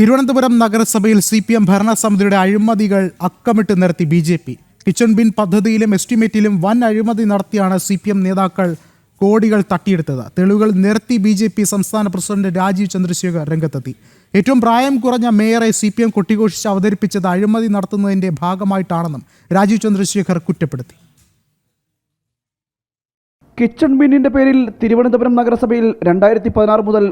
തിരുവനന്തപുരം നഗരസഭയിൽ C P M ഭരണസമിതിയുടെ അഴിമതികൾ അക്കമിട്ട് നിരത്തി B J P. Kitchen bin പദ്ധതിയിലും എസ്റ്റിമേറ്റിലും വൻ അഴിമതി നടത്തിയാണ് സി പി എം നേതാക്കൾ കോടികൾ തട്ടിയെടുത്തത്. തെളിവുകൾ നിരത്തി ബി ജെ പി സംസ്ഥാന പ്രസിഡന്റ് രാജീവ് ചന്ദ്രശേഖർ രംഗത്തെത്തി. ഏറ്റവും പ്രായം കുറഞ്ഞ മേയറെ സി പി എം കൊട്ടിഘോഷിച്ച് അവതരിപ്പിച്ചത് അഴിമതി നടത്തുന്നതിന്റെ ഭാഗമായിട്ടാണെന്നും രാജീവ് ചന്ദ്രശേഖർ കുറ്റപ്പെടുത്തി. കിച്ചൺ ബിന്നിന്റെ പേരിൽ തിരുവനന്തപുരം നഗരസഭയിൽ രണ്ടായിരത്തി പതിനാറ് മുതൽ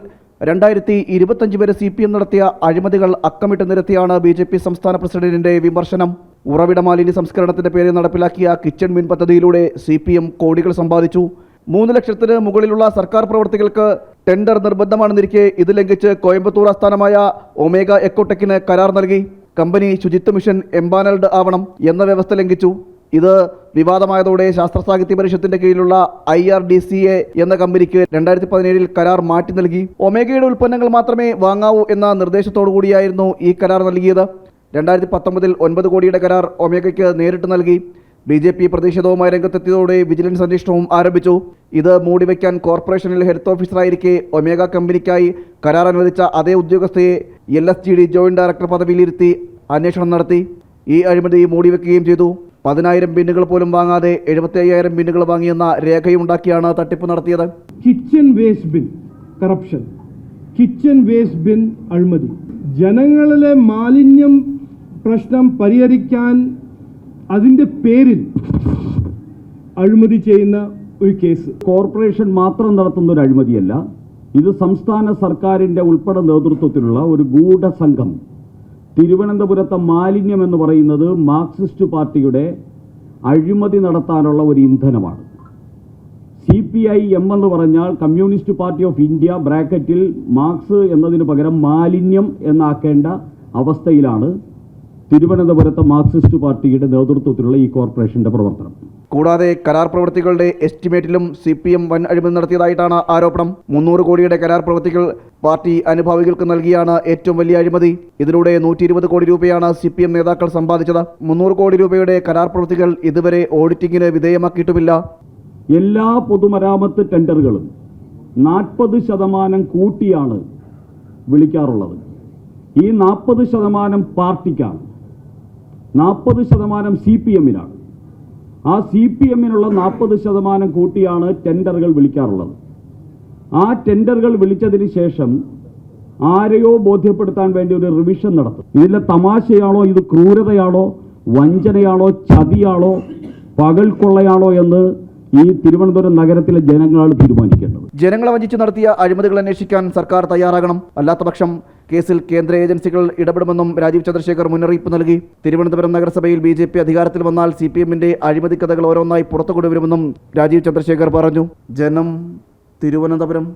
രണ്ടായിരത്തി ഇരുപത്തഞ്ച് വരെ സി പി എം നടത്തിയ അഴിമതികൾ അക്കമിട്ട് നിരത്തിയാണ് ബി ജെ പി സംസ്ഥാന പ്രസിഡന്റിന്റെ വിമർശനം. ഉറവിട മാലിന്യ സംസ്കരണത്തിന്റെ പേരിൽ നടപ്പിലാക്കിയ കിച്ചൺ മിൻ പദ്ധതിയിലൂടെ സി പി എം കോടികൾ സമ്പാദിച്ചു. മൂന്ന് ലക്ഷത്തിന് മുകളിലുള്ള സർക്കാർ പ്രവർത്തികൾക്ക് ടെൻഡർ നിർബന്ധമാണെന്നിരിക്കെ ഇത് ലംഘിച്ച് കോയമ്പത്തൂർ ആസ്ഥാനമായ ഒമേഗ എക്കോടെക്കിന് കരാർ നൽകി. കമ്പനി ശുചിത്വ മിഷൻ എംബാനൽഡ് ആവണം എന്ന വ്യവസ്ഥ ലംഘിച്ചു. ഇത് വിവാദമായതോടെ ശാസ്ത്ര സാഹിത്യ പരിഷത്തിന്റെ കീഴിലുള്ള I R D C A എന്ന കമ്പനിക്ക് രണ്ടായിരത്തി പതിനേഴിൽ കരാർ മാറ്റി നൽകി. ഒമേഗയുടെ ഉൽപ്പന്നങ്ങൾ മാത്രമേ വാങ്ങാവൂ എന്ന നിർദ്ദേശത്തോടു കൂടിയായിരുന്നു ഈ കരാർ നൽകിയത്. രണ്ടായിരത്തി പത്തൊമ്പതിൽ ഒൻപത് കോടിയുടെ കരാർ ഒമേഗയ്ക്ക് നേരിട്ട് നൽകി. ബി ജെ പി പ്രതിഷേധവുമായി രംഗത്തെത്തിയതോടെ വിജിലൻസ് അന്വേഷണവും ആരംഭിച്ചു. ഇത് മൂടിവെക്കാൻ കോർപ്പറേഷനിൽ ഹെൽത്ത് ഓഫീസറായിരിക്കെ ഒമേഗ കമ്പനിക്കായി കരാർ അനുവദിച്ച അതേ ഉദ്യോഗസ്ഥയെ L S G D joint director പദവിയിലിരുത്തി അന്വേഷണം നടത്തി. ഈ അഴിമതി മൂടിവെക്കുകയും ചെയ്തു. പതിനായിരം ബിന്നുകൾ പോലും വാങ്ങാതെ എഴുപത്തി അയ്യായിരം ബിന്നുകൾ വാങ്ങിയെന്ന രേഖയുണ്ടാക്കിയാണ് തട്ടിപ്പ് നടത്തിയത്. Kitchen waste bin corruption kitchen waste bin അഴിമതി. ജനങ്ങളിലെ മാലിന്യം പ്രശ്നം പരിഹരിക്കാൻ അതിന്റെ പേരിൽ അഴിമതി ചെയ്യുന്ന ഒരു കേസ്. കോർപ്പറേഷൻ മാത്രം നടത്തുന്ന ഒരു അഴിമതിയല്ല ഇത് സംസ്ഥാന സർക്കാരിന്റെ ഉൾപ്പെടെ നേതൃത്വത്തിലുള്ള ഒരു ഗൂഢസംഘം. തിരുവനന്തപുരത്തെ മാലിന്യം എന്ന് പറയുന്നത് മാർക്സിസ്റ്റ് പാർട്ടിയുടെ അഴിമതി നടത്താനുള്ള ഒരു ഇന്ധനമാണ്. സി പി ഐ എം എന്ന് പറഞ്ഞാൽ കമ്മ്യൂണിസ്റ്റ് പാർട്ടി ഓഫ് ഇന്ത്യ ബ്രാക്കറ്റിൽ മാർക്സ് എന്നതിന് പകരം മാലിന്യം എന്നാക്കേണ്ട അവസ്ഥയിലാണ് തിരുവനന്തപുരത്തെ മാർക്സിസ്റ്റ് പാർട്ടിയുടെ നേതൃത്വത്തിലുള്ള ഈ കോർപ്പറേഷന്റെ പ്രവർത്തനം. കൂടാതെ കരാർ പ്രവൃത്തികളുടെ എസ്റ്റിമേറ്റിലും സി പി എം വൻ അഴിമതി നടത്തിയതായിട്ടാണ് ആരോപണം. മുന്നൂറ് കോടിയുടെ കരാർ പ്രവൃത്തികൾ പാർട്ടി അനുഭാവികൾക്ക് നൽകിയാണ് ഏറ്റവും വലിയ അഴിമതി. ഇതിലൂടെ നൂറ്റി ഇരുപത് കോടി രൂപയാണ് സി പി എം നേതാക്കൾ സമ്പാദിച്ചത്. മുന്നൂറ് കോടി രൂപയുടെ കരാർ പ്രവൃത്തികൾ ഇതുവരെ ഓഡിറ്റിംഗിന് വിധേയമാക്കിയിട്ടുമില്ല. എല്ലാ പൊതുമരാമത്ത് ടെൻഡറുകളും നാൽപ്പത് ശതമാനം കൂട്ടിയാണ് വിളിക്കാറുള്ളത്. ഈ നാൽപ്പത് ശതമാനം പാർട്ടിക്കാണ് നാൽപ്പത് ശതമാനം സി പി എമ്മിനാണ്. ആ സി പി എമ്മിനുള്ള നാൽപ്പത് ശതമാനം കൂട്ടിയാണ് ടെൻഡറുകൾ വിളിക്കാറുള്ളത്. ആ ടെൻഡറുകൾ വിളിച്ചതിന് ശേഷം ആരെയോ ബോധ്യപ്പെടുത്താൻ വേണ്ടി ഒരു റിവിഷൻ നടത്തും. ഇതിലെ തമാശയാണോ ഇത് ക്രൂരതയാണോ വഞ്ചനയാണോ ചതിയാണോ പകൽ കൊള്ളയാണോ എന്ന് ഈ തിരുവനന്തപുരം നഗരത്തിലെ ജനങ്ങളാണ് തീരുമാനിക്കേണ്ടത്. ജനങ്ങളെ വഞ്ചിച്ച് നടത്തിയ അഴിമതികൾ അന്വേഷിക്കാൻ സർക്കാർ തയ്യാറാകണം. അല്ലാത്തപക്ഷം കേസിൽ കേന്ദ്ര ഏജൻസികൾ ഇടപെടുമെന്നും രാജീവ് ചന്ദ്രശേഖർ മുന്നറിയിപ്പ് നൽകി. തിരുവനന്തപുരം നഗരസഭയിൽ ബി ജെ പി അധികാരത്തിൽ വന്നാൽ സി പി എമ്മിന്റെ അഴിമതി കഥകൾ ഓരോന്നായി പുറത്തു കൊണ്ടുവരുമെന്നും രാജീവ് ചന്ദ്രശേഖർ പറഞ്ഞു. ജനം തിരുവനന്തപുരം.